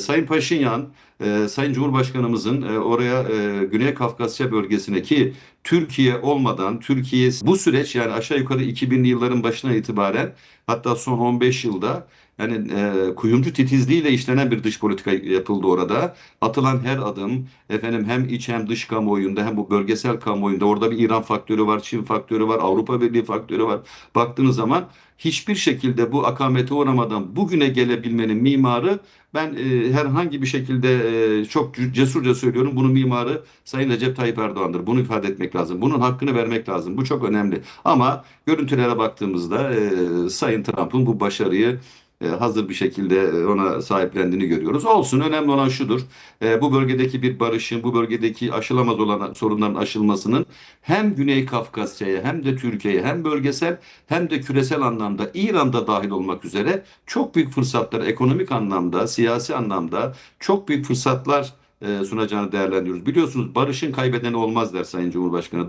Sayın Paşinyan, e, Sayın Cumhurbaşkanımızın e, oraya e, Güney Kafkasya bölgesine ki Türkiye olmadan Türkiye bu süreç yani aşağı yukarı 2000'li yılların başına itibaren hatta son 15 yılda yani e, kuyumcu titizliğiyle işlenen bir dış politika yapıldı orada. Atılan her adım efendim hem iç hem dış kamuoyunda hem bu bölgesel kamuoyunda orada bir İran faktörü var, Çin faktörü var, Avrupa Birliği faktörü var. Baktığınız zaman hiçbir şekilde bu akamete uğramadan bugüne gelebilmenin mimarı ben e, herhangi bir şekilde e, çok cesurca söylüyorum bunun mimarı Sayın Recep Tayyip Erdoğan'dır. Bunu ifade etmek lazım. Bunun hakkını vermek lazım. Bu çok önemli. Ama görüntülere baktığımızda e, Sayın Trump'ın bu başarıyı hazır bir şekilde e, ona sahiplendiğini görüyoruz. Olsun önemli olan şudur. E, bu bölgedeki bir barışın, bu bölgedeki aşılamaz olan sorunların aşılmasının hem Güney Kafkasya'ya hem de Türkiye'ye hem bölgesel hem de küresel anlamda İran'da dahil olmak üzere çok büyük fırsatlar ekonomik anlamda, siyasi anlamda çok büyük fırsatlar e, sunacağını değerlendiriyoruz. Biliyorsunuz barışın kaybedeni olmaz der Sayın Cumhurbaşkanı.